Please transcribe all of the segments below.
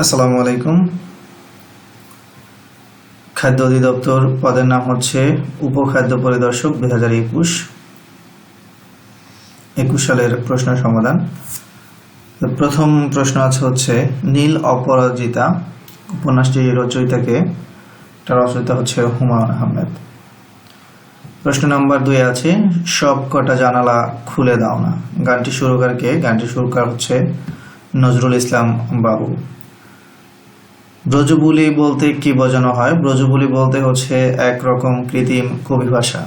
আসসালামু আলাইকুম। খাদ্য অধিদপ্তর পদের নাম হচ্ছে উপখাদ্য পরিদর্শক দুই হাজার একুশ। একুশ সালের প্রশ্ন সমাধান। প্রথম প্রশ্ন আছে হচ্ছে, নীল অপরাজিতা উপন্যাসটি রচয়িতাকে, তার রচয়িতা হচ্ছে হুমায়ুন আহমেদ। প্রশ্ন নাম্বার দুই আছে, সব কটা জানালা খুলে দাও না। গানটি সুরকার কে গানটি সুরকার হচ্ছে নজরুল ইসলাম বাবু। ব্রজবুলি বলতে কি বোঝানো হয়? ব্রজবুলি বলতে হচ্ছে একরকম কৃত্রিম কবি ভাষা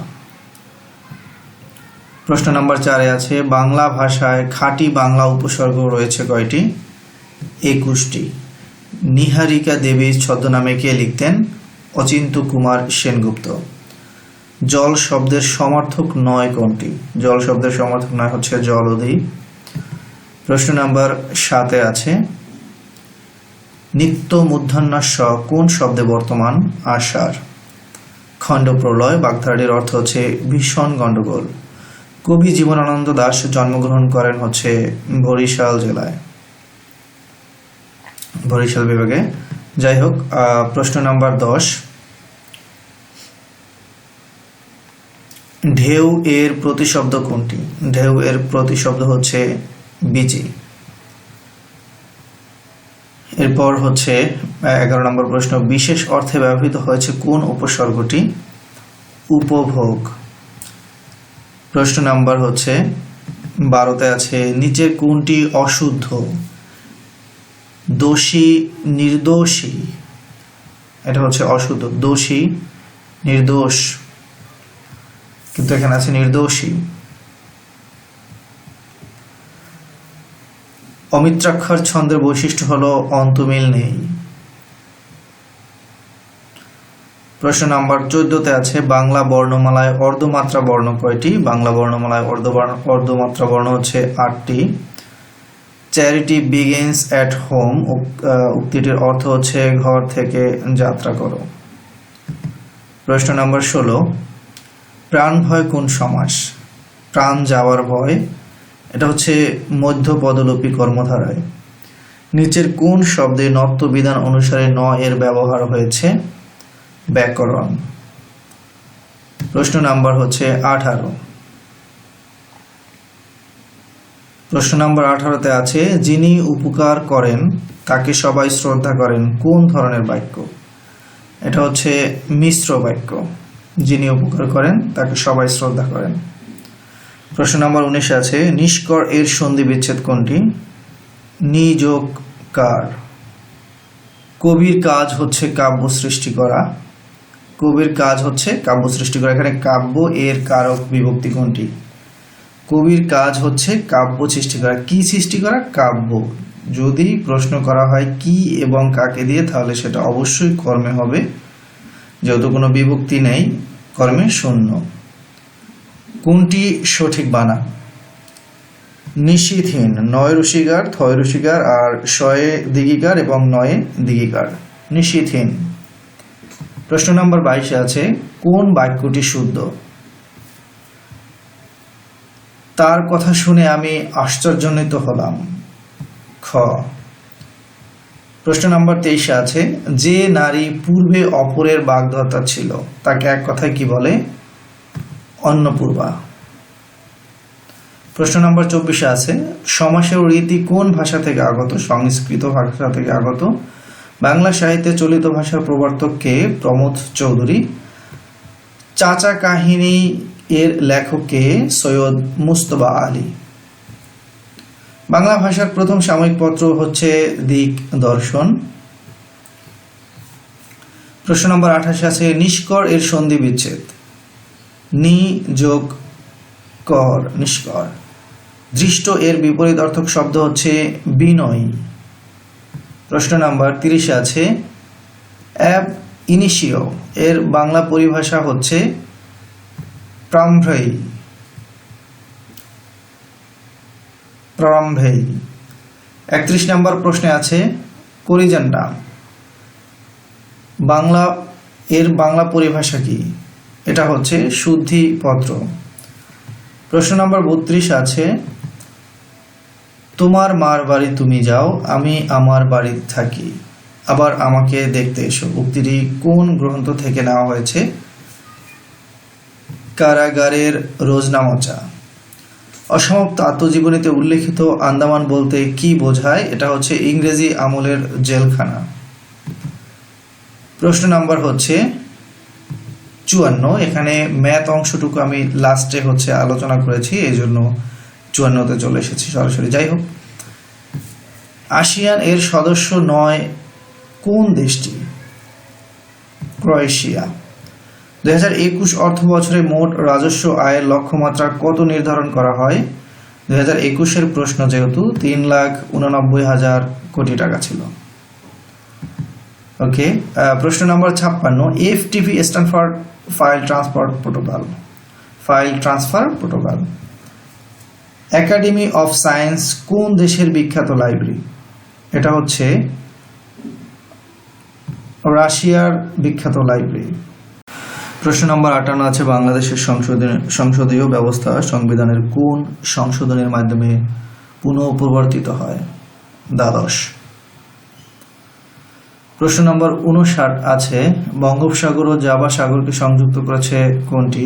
প্রশ্ন নাম্বার চারে আছে, বাংলা ভাষায় খাঁটি বাংলা উপসর্গ রয়েছে কয়টি? একুশটি। নিহারিকা দেবী ছদ্মনামে কে লিখতেন? অচিন্ত কুমার সেনগুপ্ত। জল শব্দের সমর্থক নয় কোনটি? জল শব্দের সমর্থক নয় হচ্ছে জলধি প্রশ্ন নাম্বার সাতে আছে নিত্য মূর্ধন্যাস্য কোন শব্দে বর্তমান? আষাঢ়। খণ্ড প্রলয়, বাগধারাটির অর্থ হচ্ছে ভীষণ গণ্ডগোল। কবি জীবনানন্দ দাস জন্মগ্রহণ করেন হচ্ছে বরিশাল জেলায়। বরিশাল বিভাগে। যাই হোক প্রশ্ন নাম্বার দশ। ঢেউ এর প্রতিশব্দ কোনটি? ঢেউ এর প্রতিশব্দ হচ্ছে বিচি। এরপর হচ্ছে এগারো নম্বর প্রশ্ন, বিশেষ অর্থে ব্যবহৃত হয়েছে কোন উপসর্গটি? উপভোগ। প্রশ্ন নাম্বার হচ্ছে, বারোতে আছে, নিচের কোনটি অশুদ্ধ? দোষী, নির্দোষী। এটা হচ্ছে অশুদ্ধ। দোষী, নির্দোষ। কিন্তু এখানে আছে নির্দোষী। অমিত্রাক্ষর ছন্দের বৈশিষ্ট্য হলো অন্তমিল নেই। প্রশ্ন নাম্বার চোদ্দতে আছে, বাংলা বর্ণমালায় অর্ধমাত্রা বর্ণ কয়টি? বাংলা বর্ণমালায় অর্ধবর্ণ অর্ধমাত্রা বর্ণ হচ্ছে আটটি। চ্যারিটি বিগেন্স অ্যাট হোম উক্তিটির অর্থ হচ্ছে ঘর থেকে যাত্রা করো। প্রশ্ন নাম্বার ষোলো, প্রাণ ভয় কোন সমাস? প্রাণ যাওয়ার ভয় এটা হচ্ছে মধ্য পদলোপী কর্মধারায়। নিচের কোন শব্দে নত্ব বিধান অনুসারে ন এর ব্যবহার হয়েছে? ব্যাকরণ। প্রশ্ন নাম্বার হচ্ছে আঠারো। প্রশ্ন নাম্বার আঠারোতে আছে, যিনি উপকার করেন, তাকে সবাই শ্রদ্ধা করেন। কোন ধরনের বাক্য? এটা হচ্ছে মিশ্র বাক্য। যিনি উপকার করেন, তাকে সবাই শ্রদ্ধা করেন। প্রশ্ন নম্বর উনিশে আছে, নিষ্কর এর সন্ধি বিচ্ছেদ কোনটি? নিযোগকার কবির কাজ হচ্ছে কাব্য সৃষ্টি করা। কবির কাজ হচ্ছে কাব্য সৃষ্টি করা। এখানে কাব্য এর কারক বিভক্তি কোনটি? কবির কাজ হচ্ছে কাব্য সৃষ্টি করা। কি সৃষ্টি করা? কাব্য। যদি প্রশ্ন করা হয় কি এবং কাকে দিয়ে, তাহলে সেটা অবশ্যই কর্মে হবে। যেহেতু কোনো বিভক্তি নেই, কর্মে শূন্য। কোনটি সঠিক বানা? নিশিথহীন নয় রসিকার, থয় রসিকার, আর শয়ে দিগিকার এবং নয়ে দিগিকার। নিশিথহীন প্রশ্ন নম্বর বাইশে আছে, কোন বাক্যটি শুদ্ধ? তার কথা শুনে আমি আশ্চর্যান্বিত হলাম। খ। প্রশ্ন নম্বর তেইশে আছে, যে নারী পূর্বে অপরের বাগদত্তা ছিল, তাকে এক কথায় কি বলে? অন্নপূর্বা। প্রশ্ন নম্বর চব্বিশে আছে সমাসের রীতি কোন ভাষা থেকে আগত, সংস্কৃত ভাষা থেকে আগত? বাংলা সাহিত্যে চলিত ভাষার প্রবর্তক কে? প্রমোদ চৌধুরী। চাচা কাহিনী এর লেখক কে? সৈয়দ মুস্তবা আলী। বাংলা ভাষার প্রথম সাময়িক পত্র হচ্ছে দিক দর্শন। প্রশ্ন নম্বর আঠাশে আছে, নিষ্কর এর সন্ধি বিচ্ছেদ। নি যোগ কর নিষ্কর। দৃষ্ট এর বিপরীত অর্থক শব্দ হচ্ছে বিনয়। প্রশ্ন নাম্বার তিরিশে আছে, অ্যাব ইনিশিও এর বাংলা পরিভাষা হচ্ছে প্রাম্ভ্রয়ী প্রারম্ভেই একত্রিশ নম্বর প্রশ্নে আছে করিজেন্ডা বাংলা, এর বাংলা পরিভাষা কি? এটা হচ্ছে শুদ্ধিপত্র প্রশ্ন নম্বর বত্রিশ আছে, তোমার মার বাড়ি তুমি যাও, আমি আমার বাড়িতে থাকি। আবার আমাকে দেখতে এসো। উক্তিটি কোন গ্রন্থ থেকে নেওয়া হয়েছে? কারাগারের রোজনামচা। অসমাপ্ত আত্মজীবনীতে উল্লেখিত আন্দামান বলতে কি বোঝায়, এটা হচ্ছে ইংরেজি আমলের জেলখানা। প্রশ্ন নাম্বার হচ্ছে চুয়ান্ন। এখানে ম্যাথ অংশটুকু আমি লাস্টে হচ্ছে আলোচনা করেছি এই জন্য চুয়ান্নতে চলে এসেছি সরাসরি। যাই হোক, আসিয়ান এর সদস্য নয় কোন দেশটি? ক্রোয়েশিয়া। দুই হাজার একুশ অর্থ বছরে মোট রাজস্ব আয়ের লক্ষ্যমাত্রা কত নির্ধারণ করা হয়? দুই হাজার একুশের প্রশ্ন যেহেতু, তিন লাখ উননব্বই হাজার কোটি টাকা ছিল। ওকে প্রশ্ন নম্বর ছাপ্পান্ন F TP stand file transfer protocol file transfer protocol academy of science কোন দেশের বিখ্যাত লাইব্রেরি এটা হচ্ছে রাশিয়ার বিখ্যাত লাইব্রেরি প্রশ্ন নম্বর আটান্ন আছে, বাংলাদেশের সংসদীয় ব্যবস্থা সংবিধানের কোন সংশোধনের মাধ্যমে পুনঃপ্রবর্তিত হয়? দ্বাদশ। প্রশ্ন নম্বর উনষাট আছে, বঙ্গোপসাগর ও জাভা সাগরকে সংযুক্ত করেছে কোনটি?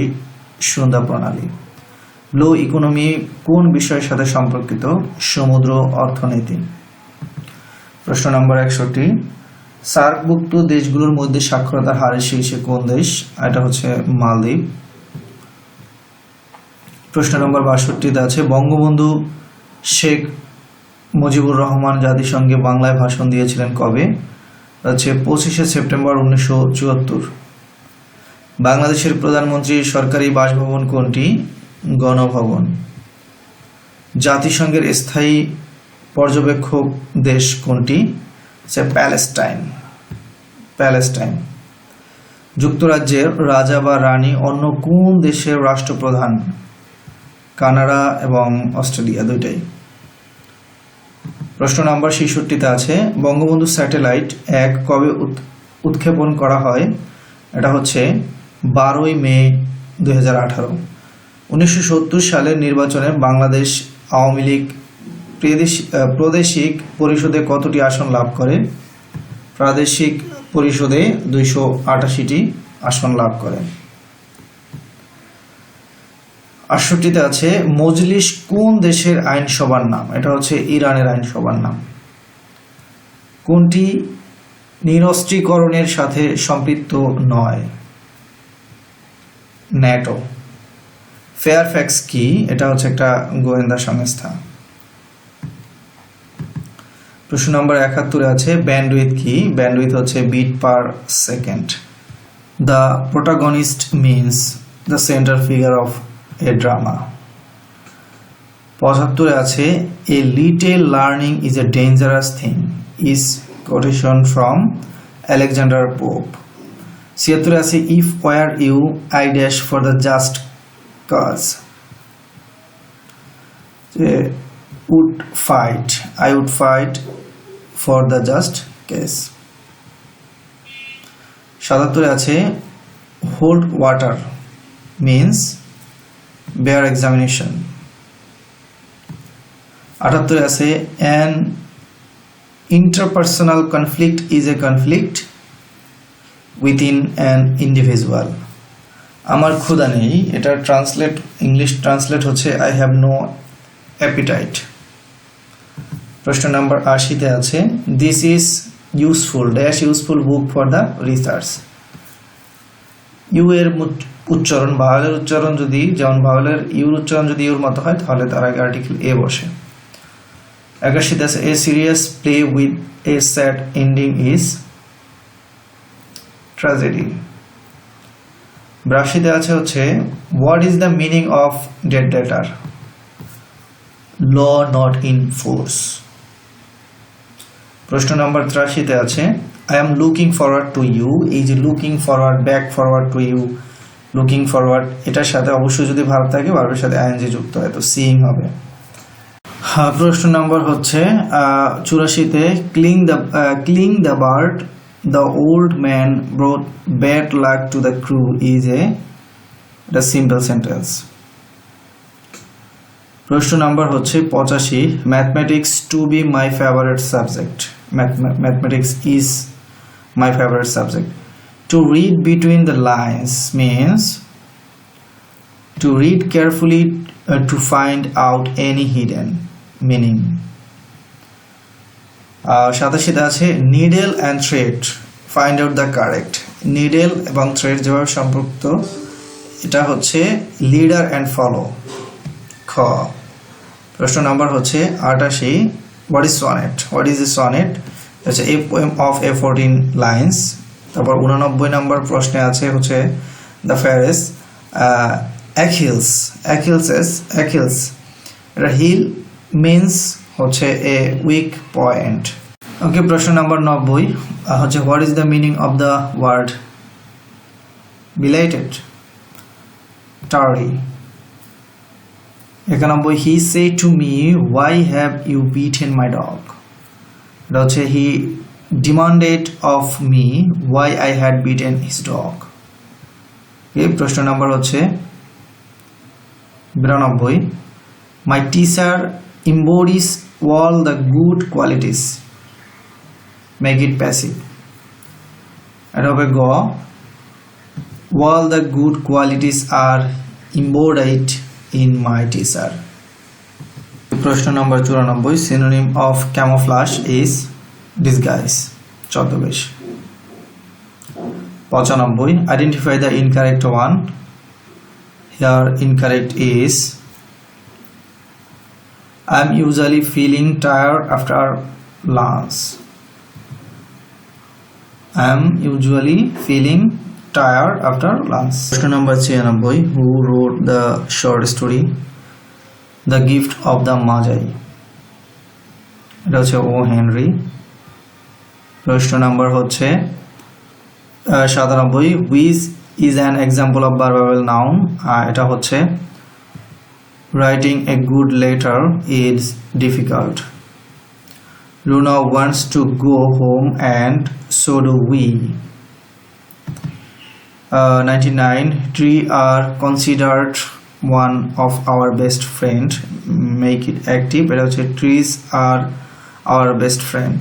সন্ধ্যা প্রণালী। ব্লু ইকোনমি কোন বিষয়ের সাথে সম্পর্কিত? সমুদ্র অর্থনীতি। প্রশ্ন নম্বর একষট্টি সার্কভুক্ত দেশগুলোর মধ্যে সাক্ষরতার হারে শীর্ষে কোন দেশ? এটা হচ্ছে মালদ্বীপ। প্রশ্ন নম্বর বাষট্টিতে আছে, বঙ্গবন্ধু শেখ মুজিবুর রহমান জাতিসংঘে বাংলায় ভাষণ দিয়েছিলেন কবে? হচ্ছে পঁচিশে সেপ্টেম্বর উনিশশো চুয়াত্তর। বাংলাদেশের প্রধানমন্ত্রীর সরকারি বাসভবন কোনটি? গণভবন। জাতিসংঘের স্থায়ী পর্যবেক্ষক দেশ কোনটি? সে প্যালেস্টাইন। প্যালেস্টাইন। যুক্তরাজ্যের রাজা বা রানী অন্য কোন দেশের রাষ্ট্রপ্রধান? কানাডা এবং অস্ট্রেলিয়া দুইটাই। প্রশ্ন নাম্বার ছেষট্টিতে আছে, বঙ্গবন্ধু স্যাটেলাইট এক কবে উৎ- উৎক্ষেপণ করা হয়? এটা হচ্ছে বারোই মে দু হাজার আঠারো। উনিশশো সত্তর সালের নির্বাচনে বাংলাদেশ আওয়ামী লীগ প্রাদেশিক পরিষদে কতটি আসন লাভ করে? প্রাদেশিক পরিষদে দুইশো আটাশিটি আসন লাভ করে। আটষট্টিতে আছে, মজলিস কোন দেশের আইনসভার নাম? এটা হচ্ছে ইরানের আইনসভার নাম। কোনটি নিরস্ত্রীকরণের সাথে সম্পৃক্ত নয়? ন্যাটো। ফেয়ারফ্যাক্স কি? এটা হচ্ছে একটা গোয়েন্দা সংস্থা। প্রশ্ন নম্বর একাত্তরে আছে, ব্যান্ডউইথ কি? ব্যান্ডউইথ হচ্ছে bit per second. The protagonist means the centre figure of a drama পঁচাত্তরে আছে a little learning is a dangerous thing is quotation from Alexander Pope ছিয়াত্তরে আছে if were you I dash for the just cause would fight I would fight for the just case সাতাত্তরে আছে hold water means bear examination আটাত্তরে আছে an interpersonal conflict is a conflict within an individual আমার ক্ষুধা নেই এটা translate English translate হচ্ছে I have no appetite প্রশ্ন number আশিতে আছে this is useful dash useful book for the research U এর উচ্চারণ ভাওয়েলের উচ্চারণ যদি, যেমন ভাওয়েলের ইউর উচ্চারণ যদি ইউর মতো হয়, তাহলে তার আগে আর্টিকেল এ বসে। একাশিতে আছে a serious play with a sad ending is tragedy ব্রাশিতে আছে হচ্ছে what is the meaning of dead letter law not in force প্রশ্ন নম্বর ত্রাশিতে আছে I am looking forward to you যে looking forward back forward to you looking forward এটার সাথে অবশ্যই যদি ভার্ব থাকে ভার্বের সাথে আইএনজি যুক্ত হয়, তো সিইং হবে। প্রশ্ন নম্বর হচ্ছে চুরাশিতে cling the cling the bird the old man brought bad luck to the crew is a এটা সিম্পল সেন্টেন্স প্রশ্ন নাম্বার হচ্ছে পঁচাশি mathematics to be my favourite subject mathematics is my favourite subject to read between the lines means to read carefully uh, to find out any hidden meaning. সাতাশিতে আছে needle and thread find out the correct needle এবং thread যেভাবে সম্পর্কিত এটা হচ্ছে leader and follow খ প্রশ্ন number হচ্ছে আটাশি what is sonnet what is a sonnet হচ্ছে a poem of a fourteen lines তারপর উননব্বই নম্বর প্রশ্নে আছে হচ্ছে দ্য ফ্যারেস অ্যাকিলস অ্যাকিলসেস অ্যাকিলস এটা হিল মিন্স হচ্ছে এ উইক পয়েন্ট ওকে প্রশ্ন নাম্বার নব্বই হচ্ছে what is the meaning of the word belated টারি একানব্বই he said to me why have you beaten my dog এটা হচ্ছে he demanded of me why I had beaten his dog এই প্রশ্ন number হচ্ছে বিরানব্বই। My teacher embodies all the good qualities make it passive এটা হবে গ। All the good qualities are embodied in my teacher. প্রশ্ন নম্বর চুরানব্বই synonym of camouflage is disguise ছদ্মবেশ। পঁচানব্বই identify the incorrect one here incorrect is I am usually feeling tired after lunch I am usually feeling tired after lunch. প্রশ্ন নম্বর ছিয়ানব্বই who wrote the short story the gift of the magi এটা হচ্ছে O Henry. প্রশ্ন number হচ্ছে সাতানব্বই which is an example of verbal noun এটা হচ্ছে writing a good letter is difficult Luna wants to go home and so do we. Uh, 99 tree are considered one of our best friend make it active এটা হচ্ছে trees are our best friend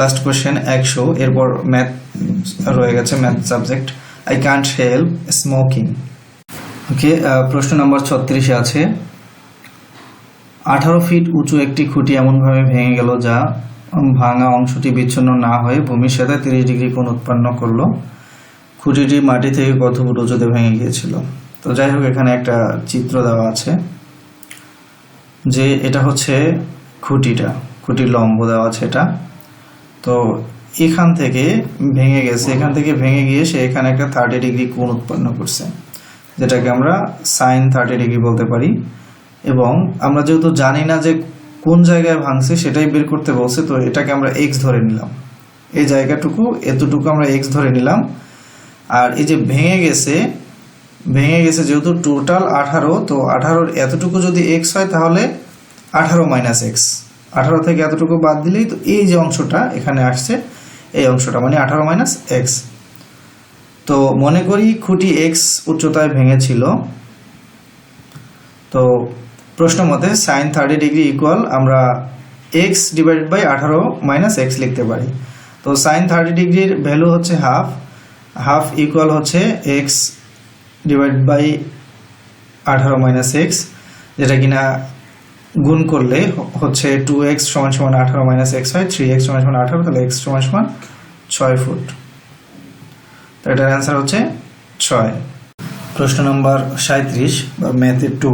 last question একশো, এরপর math রয়ে গেছে math subject I can't help smoking okay প্রশ্ন নম্বর ছত্রিশে আছে। আঠারো fit উঁচু একটি খুঁটি এমনভাবে ভেঙে গেল যা ভাঙা অংশটি বিচ্ছিন্ন না হয়ে ভূমির সাথে তিরিশ ডিগ্রি কোণ উৎপন্ন করল। খুঁটিটি মাটি থেকে কত ফুট উঁচুতে ভেঙে গিয়েছিল। তো যাই হোক, এখানে একটা চিত্র দেওয়া আছে যে এটা হচ্ছে খুঁটিটা। খুঁটির লম্ব দেওয়া আছে এটা। তো এখান থেকে ভেঙে গেছে। এখান থেকে ভেঙে গিয়ে সে এখানে একটা থার্টি ডিগ্রি কোণ উৎপন্ন করছে, যেটাকে আমরা সাইন থার্টি ডিগ্রি বলতে পারি। এবং আমরা যেহেতু জানি না যে কোন জায়গায় ভাঙছে, সেটাই বের করতে বলছে, তো এটাকে আমরা এক্স ধরে নিলাম। এই জায়গাটুকু, এতটুকু আমরা এক্স ধরে নিলাম। আর এই যে ভেঙে গেছে ভেঙে গেছে যেহেতু টোটাল আঠারো, তো আঠারোর এতটুকু যদি এক্স হয়, তাহলে আঠারো মাইনাস এক্স আঠারো থেকে এতটুকু বাদ দিলেই তো এই যে অংশটা এখানে আসছে, এই অংশটা মানে আঠারো মাইনাস এক্স তো মনে করি খুঁটি এক্স উচ্চতায় ভেঙেছিল। তো প্রশ্ন মতে সাইন থার্টি ডিগ্রি ইকুয়াল আমরা এক্স ডিভাইডেড বাই আঠারো মাইনাস এক্স লিখতে পারি। তো সাইন থার্টি ডিগ্রির ভ্যালু হচ্ছে হাফ হাফ ইকুয়াল হচ্ছে এক্স ডিভাইড বাই আঠারো মাইনাস এক্স যেটা কিনা গুণ করলে হচ্ছে টু এক্স সমান সমান আঠারো মাইনাস এক্স হয় থ্রি এক্স সমান সমান আঠারো, তাহলে এক্স সমান সমান ছয় ফুট। তো এটার অ্যান্সার হচ্ছে ছয়। প্রশ্ন নম্বর সাঁত্রিশ বা ম্যাথে টু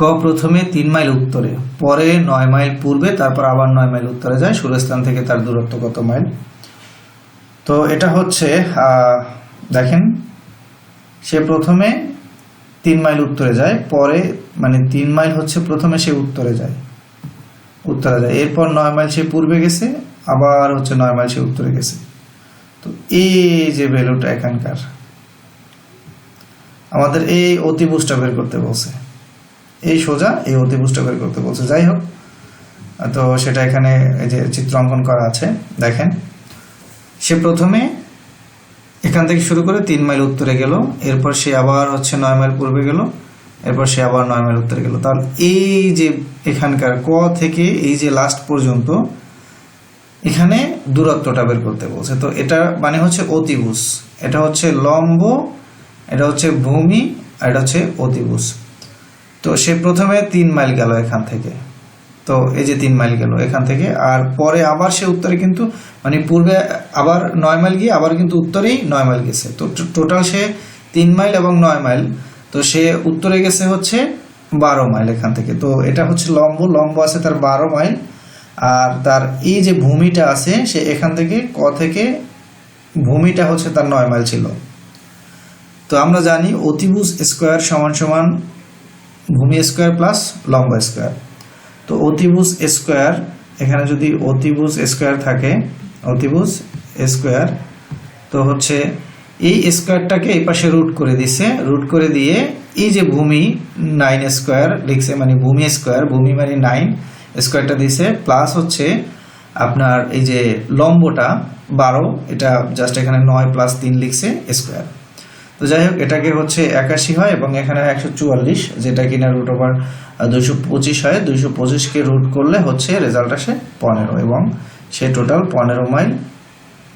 ক প্রথমে তিন মাইল উত্তরে, পরে নয় মাইল পূর্বে, তারপর আবার নয় মাইল উত্তরে যায় সুরস্থান থেকে তার দূরত্ব কত মাইল? তো এটা হচ্ছে দেখেন, সে প্রথমে তিন মাইল উত্তরে যায়, পরে মানে তিন মাইল হচ্ছে প্রথমে সে উত্তরে যায়। উত্তরে যায়। এরপর নয় মাইল সে পূর্বে গেছে, আবার হচ্ছে নয় মাইল সে উত্তরে গেছে। তো এই যে ভ্যালুটা এখানকার, আমাদের এই অতিভুজটা বের করতে বলছে। এই সোজা এই অতিভুজটা বের করতে বলছে। যাই হোক, তো সেটা এখানে এই যে চিত্র অঙ্কন করা আছে, দেখেন। সে প্রথমে এখান থেকে শুরু করে তিন মাইল উত্তরে গেল। এরপর সে আবার হচ্ছে নয় মাইল পূর্বে গেল। এরপর সে আবার নয় মাইল উত্তরে গেল। তাহলে এই যে এখানকার ক থেকে এই যে লাস্ট পর্যন্ত, এখানে দূরত্বটা বের করতে বলছে। তো এটা মানে হচ্ছে অতিভুজ। এটা হচ্ছে লম্ব, এটা হচ্ছে ভূমি, আর এটা হচ্ছে অতিভুজ। তো সে প্রথমে তিন মাইল গেল এখান থেকে। তো এই যে তিন মাইল গেল এখান থেকে। আর পরে আবার সে উত্তরে কিন্তু মানে পূর্বে আবার নয় মাইল গিয়ে, আবার কিন্তু উত্তরেই নয় মাইল গেছে। তো টোটাল সে তিন মাইল এবং নয় মাইল, তো সে উত্তরে গেছে হচ্ছে বারো মাইল এখান থেকে। তো এটা হচ্ছে লম্ব লম্ব আছে তার বারো মাইল। আর তার এই যে ভূমিটা আছে, সে এখান থেকে ক থেকে ভূমিটা হচ্ছে তার নয় মাইল ছিল। তো আমরা জানি অতিভুজ স্কোয়ার সমান সমান ভূমি স্কোয়ার প্লাস লম্ব স্কোয়ার। তো অতিভুজ স্কোয়ার, এখানে যদি অতিভুজ স্কোয়ার থাকে, অতিভুজ স্কোয়ার, তো হচ্ছে এই স্কোয়ারটাকে এই পাশে রুট করে দিছে। রুট করে দিয়ে এই যে ভূমি নাইন স্কোয়ার লিখছে মানে ভূমি স্কোয়ার, ভূমি মানে নাইন স্কোয়ারটা দিছে, প্লাস হচ্ছে আপনার এই যে লম্বটা বারো, এটা জাস্ট এখানে নয় প্লাস তিন লিখছে স্কোয়ার। তো যাই হোক, এটাকে হচ্ছে একাশি হয় এবং এখানে একশো চুয়াল্লিশ, যেটা কিনা রুট ওভার দুইশো পঁচিশ হয়। দুইশো পঁচিশকে রুট করলে হচ্ছে রেজাল্ট আসে পনেরো এবং সে টোটাল পনেরো মাইল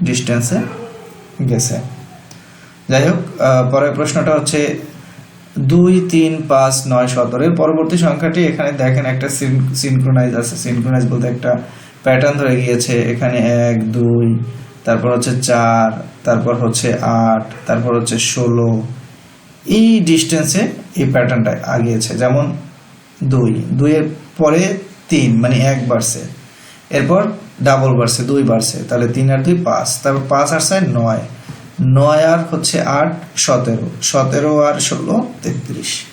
ডিস্টেন্সে গেছে। যাই হোক পরের প্রশ্নটা হচ্ছে দুই, তিন, পাঁচ, নয়, সতেরো। পরবর্তী সংখ্যাটি এখানে দেখেন একটা সিনক্রোনাইজ আছে। সিনক্রোনাইজ বলতে একটা প্যাটার্ন ধরে গিয়েছে। এখানে এক, দুই তারপর হচ্ছে চার, তারপর হচ্ছে আট, তারপর হচ্ছে ষোলো। এই ডিস্টেন্সে এই প্যাটার্নটা আগিয়েছে। যেমন দুই, দুইয়ের পরে তিন মানে এক বাড়ছে। এরপর ডাবল বাড়ছে, দুই বাড়ছে। তাহলে তিন আর দুই পাঁচ। তারপর পাঁচ আর ছয় নয়। নয় আর হচ্ছে আট, সতেরো। সতেরো আর ষোলো, তেত্রিশ।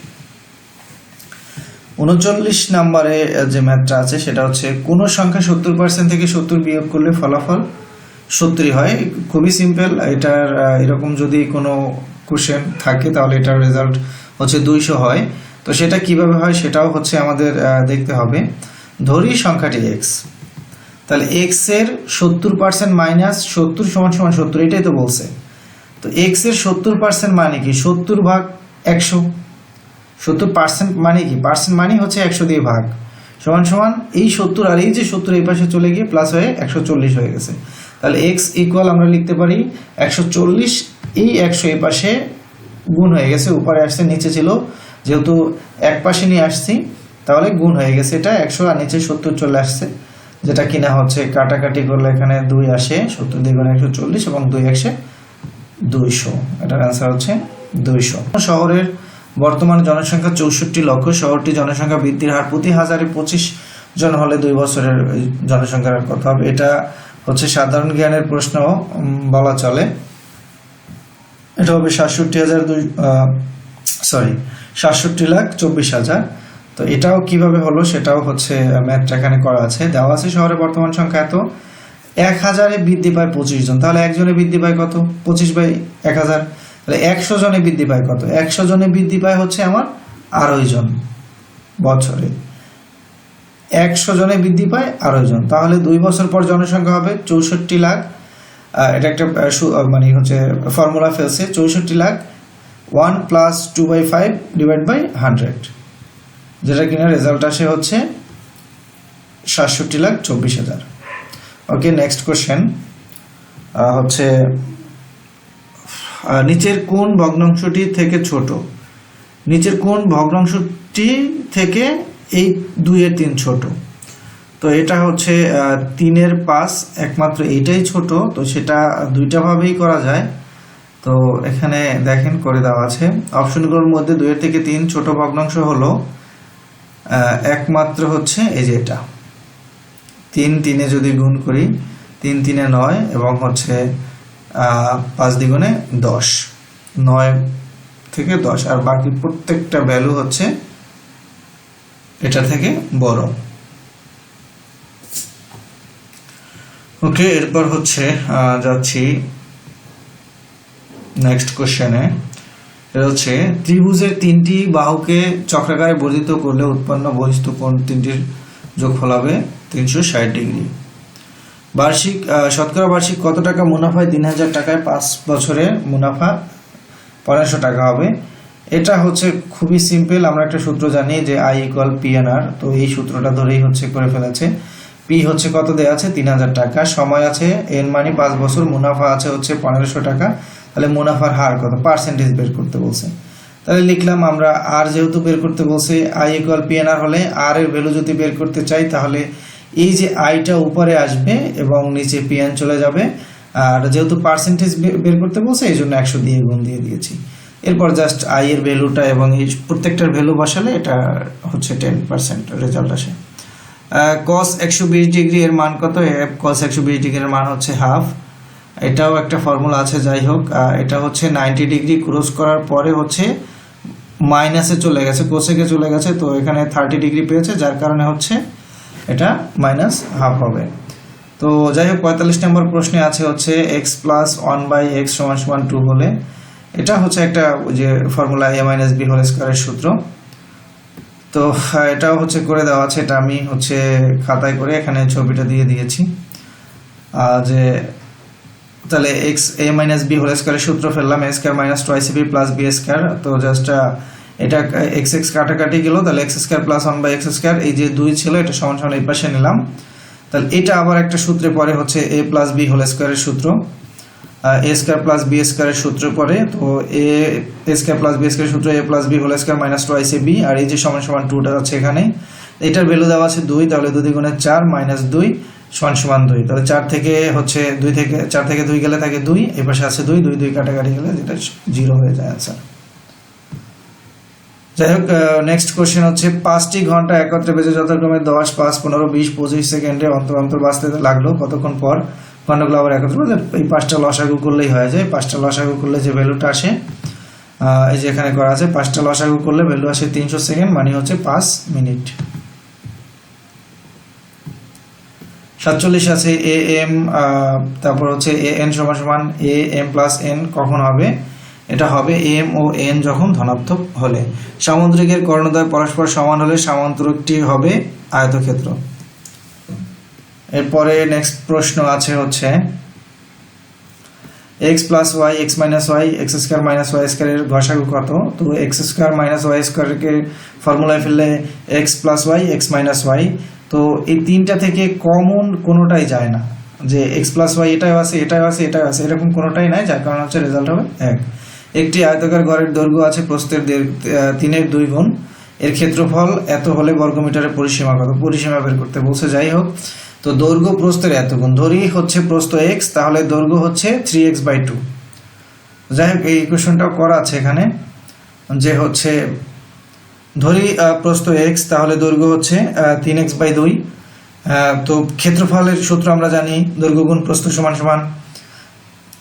উনচল্লিশ নম্বরে যে ম্যাথটা আছে, সেটা হচ্ছে কোনো সংখ্যা সত্তর পার্সেন্ট থেকে সত্তর বিয়োগ করলে ফলাফল সত্তরই হয়, খুবই সিম্পল এটার এরকম যদি কোনো কোশ্চেন থাকে, তাহলে এটার রেজাল্ট হচ্ছে দুইশো হয়। তো সেটা কীভাবে হয়, সেটাও হচ্ছে আমাদের দেখতে হবে। ধরি সংখ্যাটি এক্স তাহলে এক্সের সত্তর পার্সেন্ট মাইনাস সত্তর সমান সমান সত্তর, এটাই তো বলছে। তো এক্সের সত্তর পার্সেন্ট মানে কি? সত্তর ভাগ একশো। সত্তর পার্সেন্ট মানে কি? পার্সেন্ট মানে হচ্ছে একশো দিয়ে ভাগ। সমান সমান এই সত্তর আর এই যে সত্তর, এই পাশে চলে গিয়ে প্লাস হয়ে একশো চল্লিশ হয়ে গেছে। তাহলে এক্স ইকুয়াল আমরা লিখতে পারি একশো চল্লিশ, এই একশো এই পাশে গুণ হয়ে গেছে, উপরে আসছে, নিচে ছিল। যেহেতু এক পাশে নিয়ে আসছি, তাহলে গুণ হয়ে গেছে এটা একশো, আর নিচে সত্তর চলে আসছে, যেটা কিনা হচ্ছে কাটাকাটি করলে এখানে দুই আসে, সত্তর দ্বিগুণ একশো চল্লিশ এবং দুই একশো দুইশো। এটার অ্যান্সার হচ্ছে দুইশো। শহরের বর্তমান জনসংখ্যা চৌষট্টি লক্ষ, শহরটি জনসংখ্যা বৃদ্ধির হার প্রতি হাজারে পঁচিশ জন হলে দুই বছরের জনসংখ্যার কথা হবে। এটা হচ্ছে সাধারণ জ্ঞানের প্রশ্ন বলা চলে। এটা হবে সাতষট্টি হাজার দুই সরি সাতষট্টি লাখ চব্বিশ হাজার। তো এটাও কীভাবে হলো সেটাও হচ্ছে ম্যাথটা এখানে করা আছে। দেওয়া আছে শহরে বর্তমান সংখ্যা এত। এক হাজারে বৃদ্ধি পায় পঁচিশ জন। তাহলে একজনে বৃদ্ধি পায় কত? পঁচিশ বাই এক হাজার। তাহলে একশো জনে বৃদ্ধি পায় কত? একশো জনে বৃদ্ধি পায় হচ্ছে আমার আড়াই জন বছরে। একশো জনে বৃদ্ধি পায় আড়াই জন তাহলে দুই বছর পর জনসংখ্যা হবে চৌষট্টি লাখ। এটা একটা মানে হচ্ছে ফর্মুলা ফেলছে চৌষট্টি lakh one plus two by five divide by hundred যেটা কিনা রেজাল্ট আসে হচ্ছে সাতষট্টি লাখ চব্বিশ হাজার। ওকে নেক্সট কোশ্চেন হচ্ছে নিচের কোন ভগ্নাংশটি থেকে ছোট? নিচের কোন ভগ্নাংশটি থেকে এই দুইয়ের তিন ছোট। তো এটা হচ্ছে তিনের পাঁচ একমাত্র এইটাই ছোট, তো সেটা দুইটা ভাবেই করা যায়। তো এখানে দেখেন, করে দেওয়া আছে। অপশনগুলোর মধ্যে দুইয়ের থেকে তিন ছোট ভগ্নাংশ হলো একমাত্র হচ্ছে এই যে এটা। তিন তিনে যদি গুণ করি, তিন তিনে নয় এবং হচ্ছে পাঁচ দ্বিগুণে দশ। নয় থেকে দশ, আর বাকি প্রত্যেকটা ভ্যালু হচ্ছে এটা থেকে বড়। ওকে এরপর হচ্ছে যাচ্ছি নেক্সট কোশ্চেনে এটা হচ্ছে, ত্রিভুজের তিনটি বাহুকে চক্রাকারে বর্ধিত করলে উৎপন্ন বহিস্থ কোণ তিনটির যোগফল হবে? তিনশো ষাট ডিগ্রি। বার্ষিক শতকরা বার্ষিক কত টাকা মুনাফায়? তিন হাজার টাকায় পাঁচ বছরে মুনাফা পনেরোশো টাকা হবে। এটা হচ্ছে খুবই সিম্পল আমরা একটা সূত্র জানি যে I equal P N R তো এই সূত্রটা ধরেই হচ্ছে করে ফেলেছে। পি হচ্ছে কত দেওয়া আছে? তিন হাজার টাকা। সময় আছে এন মানে পাঁচ বছর, মুনাফা আছে হচ্ছে পনেরোশো টাকা। তাহলে মুনাফার হার কত? পার্সেন্টেজ বের করতে বলছে। তাহলে লিখলাম আমরা আর যেহেতু বের করতে বলছে I equal P N R হলে আর এর ভ্যালু যদি বের করতে চাই, তাহলে এই যে আইটা উপরে আসবে এবং নিচে পিএন চলে যাবে, আর যেহেতু পার্সেন্টেজ বের করতে বলছে, এই জন্য একশো দিয়ে গুণ দিয়ে দিয়েছি। এরপর জাস্ট আই এর ভ্যালুটা এবং এই প্রত্যেকটার ভ্যালু বসালে এটা হচ্ছে টেন পার্সেন্ট রেজাল্ট আসে। কস একশো বিশ ডিগ্রি এর মান কত? কস একশো বিশ ডিগ্রির মান হচ্ছে হাফ এটাও একটা ফর্মুলা আছে, যাই হোক। এটা হচ্ছে নাইনটি ডিগ্রি ক্রস করার পরে হচ্ছে মাইনাসে চলে গেছে কোসেকে চলে গেছে, তো এখানে থার্টি ডিগ্রি পেয়েছে, যার কারণে হচ্ছে এটা মাইনাস হাফ হবে। তো যাই হোক, পঁয়তাল্লিশ নম্বর প্রশ্নে আছে হচ্ছে x plus one by x সমান সমান টু হলে এটা হচ্ছে একটা ওই যে formula a minus b whole স্কোয়ারের সূত্র। তো আহ, এটাও হচ্ছে করে দেওয়া আছে। এটা আমি হচ্ছে খাতায় করে এখানে ছবিটা দিয়ে দিয়েছি। যে তাহলে x a minus b whole স্কোয়ারের সূত্র ফেললাম। A square minus twice b plus b square তো জাস্ট এটা এক্স এক্স কাটাকাটি গেল। তাহলে x square plus one by x square এই যে দুই ছিল এটা সমান সমান এই পাশে নিলাম। তাহলে এটা আবার একটা সূত্রে পরে হচ্ছে এ প্লাস বি হোল স্কোয়ারের সূত্র। এ স্কোয়ার প্লাস বি স্কোয়ারের সূত্র পরে তো এ স্কোয়ার প্লাস বি স্কোয়ারের সূত্র a plus b whole square minus twice a b আর এই যে সমান সমান টুটা আছে এখানে, এটার ভ্যালু দেওয়া আছে দুই, তাহলে দুই গুণে চার মাইনাস দুই সমান সমান দুই, তাহলে চার থেকে হচ্ছে দুই থেকে, চার থেকে দুই গেলে থাকে দুই এ আছে দুই দুই দুই কাটাকাটি গেলে যেটা জিরো হয়ে যায় আনসার যাই হোক নেক্সট কোশ্চেন হচ্ছে, পাঁচটি ঘণ্টা একত্রে বেজে যথাক্রমে দশ পাঁচ পনেরো বিশ পঁচিশ সেকেন্ডে অন্তর অন্তর বাঁচতে লাগল কতক্ষণ পর? ঘন্টাগুলো আবার একত্রে বেজে এই পাঁচটা লসাগু করলেই হয়ে যায়। পাঁচটা লসাগু করলে যে ভ্যালুটা আসে এই যে এখানে করা আছে, পাঁচটা লসাগু করলে ভ্যালু আসে তিনশো সেকেন্ড মানে হচ্ছে পাঁচ মিনিট সাতচল্লিশ আছে এ এম তারপর হচ্ছে এ এন সমান সমান এ এম প্লাস এন কখন হবে? এটা হবে এম ও এন যখন ধনাত্মক হলে। সামুদ্রিকের কর্ণদ্বয় পরস্পর সমান হলে সামান্তরিকটি হবে আয়তক্ষেত্র। এরপরে নেক্সট প্রশ্ন আছে হচ্ছে x plus y x minus y x square minus y স্কোয়ারের ঘষাগু কত? তো এক্স স্কোয়ার মাইনাস ওয়াই স্কোয়ারকে ফর্মুলায় ফেললে x plus y x minus y তো এই তিনটা থেকে কমন কোনোটাই যায় না। যে এক্স প্লাস ওয়াই এটাও আছে এটাও আছে এটাও আছে, এরকম কোনোটাই নাই, যার কারণ হচ্ছে রেজাল্ট হবে এক। একটি আয়তাকার ঘরের দৈর্ঘ্য আছে প্রস্থের দেড়- তিনের দুই গুণ। এর ক্ষেত্রফল এত হলে বর্গমিটারের পরিসীমা কত? পরিসীমা বের করতে বলছে, যাই হোক। তো দৈর্ঘ্য প্রস্থের এত গুণ ধরি হচ্ছে প্রস্থ এক্স তাহলে দৈর্ঘ্য হচ্ছে থ্রি এক্স বাই টু যাই হোক এই ইকুয়েশনটাও করা আছে এখানে যে হচ্ছে ধরি আহ, প্রস্থ এক্স তাহলে দৈর্ঘ্য হচ্ছে তিন এক্স বাই দুই। তো ক্ষেত্রফলের সূত্র আমরা জানি দৈর্ঘ্য গুণ প্রস্থ সমান সমান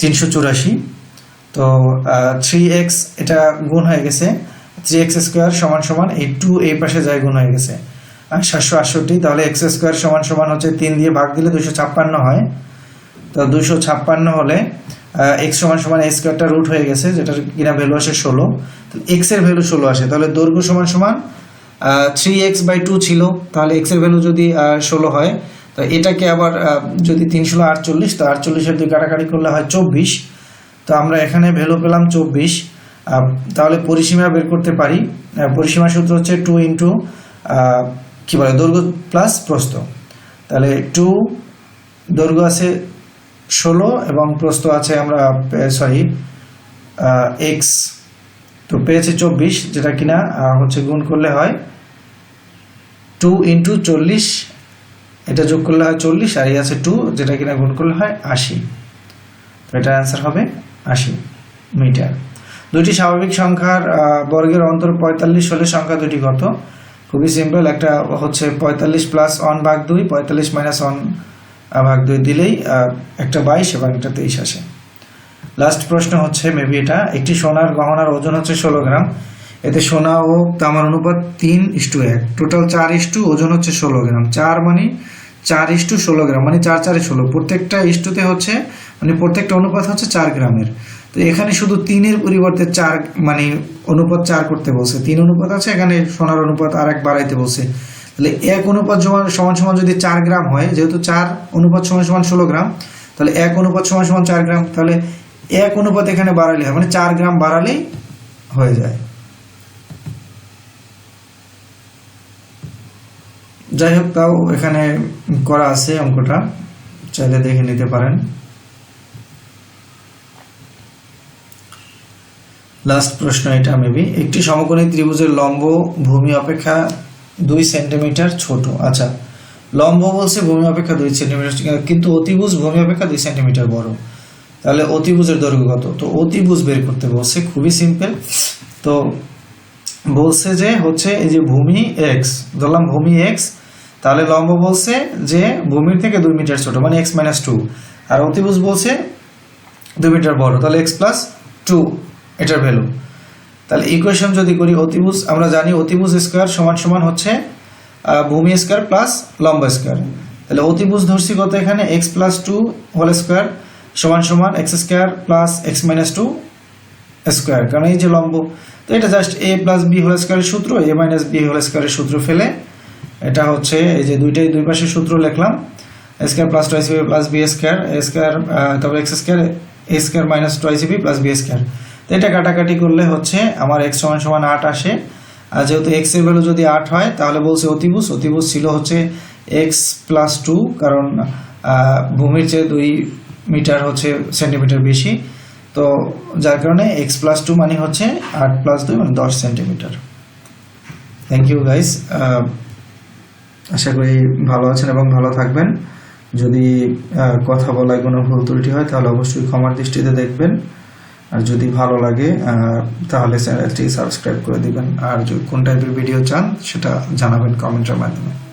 তিনশো চুরাশি। তো থ্রি এক্স এটা গুণ হয়ে গেছে থ্রি এক্স স্কোয়ার সমান সমান এই টু এই পাশে যায় গুণ হয়ে গেছে। সাতশো আটষট্টি, তাহলে এক্স স্কোয়ার সমান সমান হচ্ছে তিন দিয়ে ভাগ দিলে দুশো ছাপ্পান্ন হয়। তো দুশো ছাপ্পান্ন হলে এক্স সমান সমান এক্স স্কোয়ারটা রুট হয়ে গেছে, যেটার কিনা ভ্যালু আসে ষোলো। এক্সের ভ্যালু ষোলো আসে, তাহলে দৈর্ঘ্য সমান সমান থ্রি এক্স বাই টু ছিল। তাহলে এক্সের ভ্যালু যদি ষোলো হয়, তো এটাকে আবার যদি তিন ষোলো আটচল্লিশ, তো আটচল্লিশের দুই কাটাকাটি করলে হয় চব্বিশ। তো আমরা এখানে ভ্যালু পেলাম চব্বিশ। তাহলে পরিসীমা বের করতে পারি। পরিসীমা সূত্র হচ্ছে টু ইন্টু কী বলে, দৈর্ঘ্য প্লাস প্রস্থ। তাহলে টু দৈর্ঘ্য আছে ষোলো এবং প্রস্থ আছে আমরা সরি এক্স তো পেয়েছে চব্বিশ, যেটা কিনা হচ্ছে গুণ করলে হয় টু ইন্টু চল্লিশ, এটা যোগ করলে হয় চল্লিশ, আর এই আছে টু যেটা কিনা গুণ করলে হয় আশি। তো এটার অ্যান্সার হবে আশি মিটার। দুটি স্বাভাবিক সংখ্যার বর্গের অন্তর পঁয়তাল্লিশ হলে সংখ্যা দুটি কত? খুবই সিম্পল একটা হচ্ছে পঁয়তাল্লিশ প্লাস ওয়ান ভাগ দুই, পঁয়তাল্লিশ মাইনাস ওয়ান ভাগ দুই দিলেই একটা বাইশ এবং একটা তেইশ আসে। লাস্ট প্রশ্ন হচ্ছে মেবি এটা, একটি সোনার গহনার ওজন হচ্ছে ষোলো গ্রাম। এতে সোনা ও তামার অনুপাত তিন ইস্টু এক। টোটাল চার ইস্টু ওজন হচ্ছে ষোলো গ্রাম। চার মানে চার ইস্টু ষোলো গ্রাম মানে চার চারে ষোলো। প্রত্যেকটা ইস্টুতে হচ্ছে মানে প্রত্যেকটা অনুপাত হচ্ছে চার গ্রামের। তো এখানে শুধু তিনের পরিবর্তে চার মানে অনুপাত চার করতে বলছে। তিন অনুপাত আছে, এখানে সোনার অনুপাত আর এক বাড়াইতে বলছে। তাহলে এক অনুপাত সমান সমান যদি চার গ্রাম হয়, যেহেতু চার অনুপাত সমান সমান ষোলো গ্রাম, তাহলে এক অনুপাত সমান সমান চার গ্রাম, তাহলে এক অনুপাত এখানে বাড়ালে হয় মানে চার গ্রাম বাড়ালেই হয়ে যায়। যাই হোক, তাও এখানে করা আছে অঙ্কটা, চাইলে দেখে নিতে পারেন। লাস্ট প্রশ্ন এটা মেবি একটি সমকোণী ত্রিভুজের লম্ব ভূমি অপেক্ষা দুই সেন্টিমিটার ছোট। আচ্ছা লম্ব বলছে ভূমি অপেক্ষা দুই সেন্টিমিটার কিন্তু অতিভুজ ভূমি অপেক্ষা দুই সেন্টিমিটার বড়। তাহলে অতিভুজের দৈর্ঘ্য কত? তো অতিভুজ বের করতে বলছে, খুবই সিম্পল তো বলছে যে হচ্ছে এই যে ভূমি এক্স ধরলাম ভূমি এক্স তাহলে লম্ব বলছে যে ভূমির থেকে দুই মিটার ছোট মানে এক্স মাইনাস টু আর অতিভুজ বলছে দুই মিটার বড়, তাহলে এক্স প্লাস টু এটার ভ্যালু তাহলে ইকুয়েশন যদি করি অতিভুজ, আমরা জানি অতিভুজ স্কোয়ার সমান সমান হচ্ছে ভূমি স্কোয়ার প্লাস লম্বা স্কোয়ার তাহলে অতিভুজ ধরছি কত এখানে? X plus two whole square সমান সমান x square plus x minus two square কারণ এই যে লম্ব, তো এটা just a plus b whole স্কোয়ারের সূত্র এ মাইনাস বি হোল স্কোয়ারের সূত্র ফেলে এটা হচ্ছে এই যে দুইটাই দুই পাশে সূত্র লিখলাম square plus twice b plus b square square তারপর x square a square minus twice b plus b square তো এটা কাটাকাটি করলে হচ্ছে আমার এক্স সমান সমান আট আসে। আর যেহেতু এক্সের ভ্যালু যদি আট হয়, তাহলে বলছে অতিভুজ। অতিভুজ ছিল হচ্ছে এক্স প্লাস টু কারণ ভূমির চেয়ে দুই মিটার হচ্ছে সেন্টিমিটার বেশি। তো যার কারণে এক্স প্লাস টু মানে হচ্ছে আট প্লাস দুই মানে দশ সেন্টিমিটার থ্যাংক ইউ গাইস আশা করি ভালো আছেন এবং ভালো থাকবেন। যদি কথা বলায় কোনো ভুল ত্রুটি হয়, তাহলে অবশ্যই ক্ষমার দৃষ্টিতে দেখবেন। আর যদি ভালো লাগে তাহলে চ্যানেলটি সাবস্ক্রাইব করে দিবেন। আর কোন টাইপের ভিডিও চান, সেটা জানাবেন কমেন্টের মাধ্যমে।